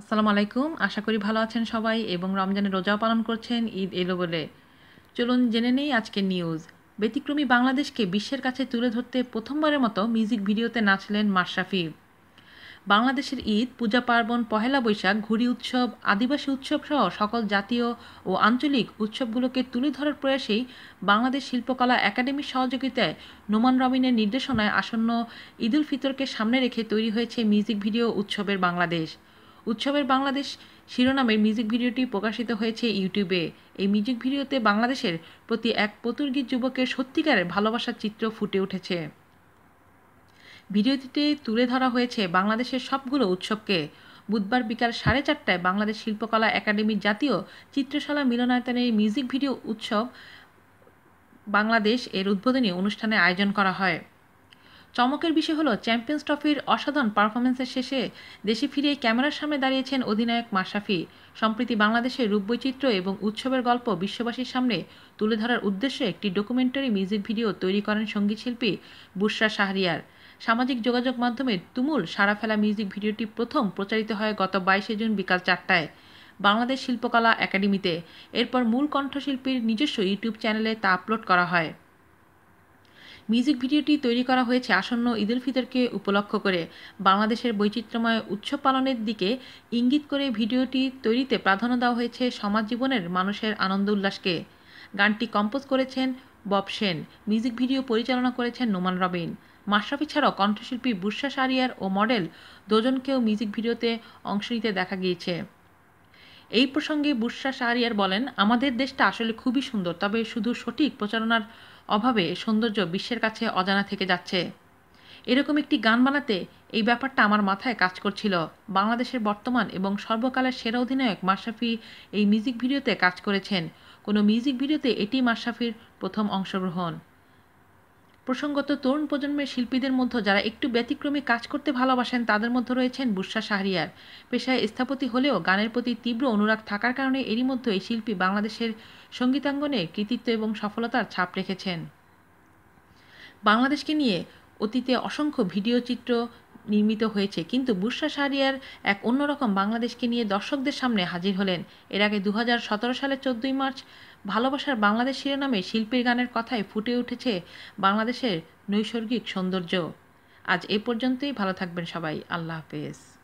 আসসালামু আলাইকুম। আশা করি ভালো আছেন সবাই এবং রমজানের রোজাও পালন করছেন ঈদ এলো বলে। চলুন জেনে নেই আজকের নিউজ। ব্যতিক্রমী বাংলাদেশকে বিশ্বের কাছে তুলে ধরতে প্রথমবারের মতো মিউজিক ভিডিওতে নাচলেন মাশরাফি বাংলাদেশের ঈদ, পূজা পার্বণ, পহেলা বৈশাখ, ঘুড়ি উৎসব, আদিবাসী উৎসব সহ সকল জাতীয় ও আঞ্চলিক উৎসবগুলোকে তুলে ধরার প্রয়াসেই বাংলাদেশ শিল্পকলা একাডেমির সহযোগিতায় নোমান রবিনের নির্দেশনায় আসন্ন ঈদুল ফিতরকে সামনে রেখে তৈরি হয়েছে মিউজিক ভিডিও উৎসবের বাংলাদেশ। উৎসবের বাংলাদেশ শিরোনামের মিউজিক ভিডিওটি প্রকাশিত হয়েছে ইউটিউবে। এই মিউজিক ভিডিওতে বাংলাদেশের প্রতি এক পতুর্গীর যুবকের সত্যিকারের ভালোবাসার চিত্র ফুটে উঠেছে। ভিডিওটিতে তুলে ধরা হয়েছে বাংলাদেশের সবগুলো উৎসবকে। বুধবার বিকাল সাড়ে চারটায় বাংলাদেশ শিল্পকলা একাডেমির জাতীয় চিত্রশালা মিলনায়তনের মিউজিক ভিডিও উৎসব বাংলাদেশ এর উদ্বোধনী অনুষ্ঠানে আয়োজন করা হয়। চমকের বিষয় হলো, চ্যাম্পিয়ন্স ট্রফির অসাধারণ পারফরমেন্সের শেষে দেশে ফিরে ক্যামেরার সামনে দাঁড়িয়েছেন অধিনায়ক মাশরাফি। সম্প্রতি বাংলাদেশের রূপবৈচিত্র্য এবং উৎসবের গল্প বিশ্ববাসীর সামনে তুলে ধরার উদ্দেশ্যে একটি ডকুমেন্টারি মিউজিক ভিডিও তৈরি করেন সঙ্গীতশিল্পী বুশরা শাহরিয়ার। সামাজিক যোগাযোগ মাধ্যমে তুমুল সারা ফেলা মিউজিক ভিডিওটি প্রথম প্রচারিত হয় গত বাইশে জুন বিকাল চারটায় বাংলাদেশ শিল্পকলা একাডেমিতে। এরপর মূল কণ্ঠশিল্পীর নিজস্ব ইউটিউব চ্যানেলে তা আপলোড করা হয়। মিউজিক ভিডিওটি তৈরি করা হয়েছে আসন্ন ঈদুল ফিতরকে উপলক্ষ করে। বাংলাদেশের বৈচিত্র্যময় উৎসব পালনের দিকে ইঙ্গিত করে ভিডিওটি তৈরিতে প্রাধান্য দেওয়া হয়েছে সমাজ জীবনের মানুষের আনন্দ উল্লাসকে। গানটি কম্পোজ করেছেন বব সেন, মিউজিক ভিডিও পরিচালনা করেছেন নোমান রবিন। মাশরাফি ছাড়াও কণ্ঠশিল্পী বুর্ষা সারিয়ার ও মডেল দুজনকেও মিউজিক ভিডিওতে অংশ নিতে দেখা গিয়েছে। এই প্রসঙ্গে বুর্ষা শাহরিয়ার বলেন, আমাদের দেশটা আসলে খুবই সুন্দর, তবে শুধু সঠিক প্রচারণার অভাবে সৌন্দর্য বিশ্বের কাছে অজানা থেকে যাচ্ছে। এরকম একটি গান বানাতে এই ব্যাপারটা আমার মাথায় কাজ করছিল। বাংলাদেশের বর্তমান এবং সর্বকালের সেরা অধিনায়ক মাশরাফি এই মিউজিক ভিডিওতে কাজ করেছেন। কোনো মিউজিক ভিডিওতে এটি মাশরাফির প্রথম অংশগ্রহণ। প্রসঙ্গত তরুণ প্রজন্মের শিল্পীদের মধ্যে যারা একটু ব্যতিক্রমী কাজ করতে ভালোবাসেন, তাদের মধ্যে রয়েছেন বুসা শাহরিয়ার। পেশায় স্থাপতি হলেও গানের প্রতি তীব্র অনুরাগ থাকার কারণে এরই মধ্যে এই শিল্পী বাংলাদেশের সঙ্গীতাঙ্গনে কৃতিত্ব এবং সফলতার ছাপ রেখেছেন। বাংলাদেশকে নিয়ে অতীতে অসংখ্য ভিডিও চিত্র নির্মিত হয়েছে। কিন্তু বুসরা শাহরিয়ার এক অন্যরকম বাংলাদেশকে নিয়ে দর্শকদের সামনে হাজির হলেন। এর আগে দু হাজার সতেরো সালের চোদ্দই মার্চ ভালোবাসার বাংলাদেশ শিরোনামে শিল্পীর গানের কথায় ফুটে উঠেছে বাংলাদেশের নৈসর্গিক সৌন্দর্য। আজ এ পর্যন্তই, ভালো থাকবেন সবাই। আল্লাহ হাফেজ।